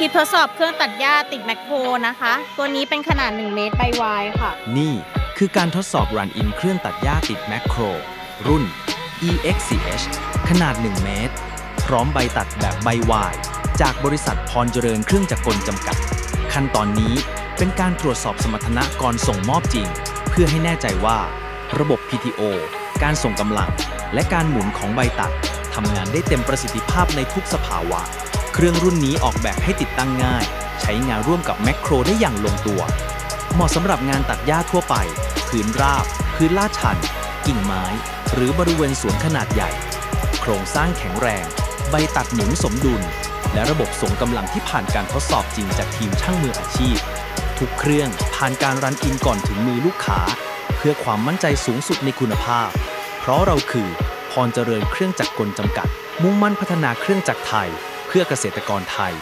คลิปทดสอบเครื่องตัดหญ้าติดแมคโครนะคะ ตัวนี้เป็นขนาด 1 เมตรใบวายค่ะ นี่คือการทดสอบ Run In เครื่องตัดหญ้าติดแมคโคร รุ่น EXCH ขนาด 1 เมตร พร้อมใบตัดแบบใบวาย จากบริษัทพรเจริญเครื่องจักรกลจำกัด ขั้นตอนนี้เป็นการตรวจสอบสมรรถนะก่อนส่งมอบจริง เพื่อให้แน่ใจว่า ระบบ PTO การส่งกำลัง และการหมุนของใบตัดทำงานได้เต็มประสิทธิภาพในทุกสภาวะ เครื่องรุ่นนี้ออกแบบให้ติดตั้งง่าย ใช้งานร่วมกับแมคโครได้อย่างลงตัว เหมาะสำหรับงานตัดหญ้าทั่วไป พื้นราบ พื้นลาดชัน กิ่งไม้ หรือบริเวณสวนขนาดใหญ่ โครงสร้างแข็งแรง ใบตัดหมุนสมดุล และระบบส่งกำลังที่ผ่านการทดสอบจริงจากทีมช่างมืออาชีพ ทุกเครื่องผ่านการรันอินก่อนถึงมือลูกค้า เพื่อความมั่นใจสูงสุดในคุณภาพ เพราะเราคือพรเจริญเครื่องจักรกลจำกัด มุ่งมั่นพัฒนาเครื่องจักรไทย เพื่อเกษตรกรไทย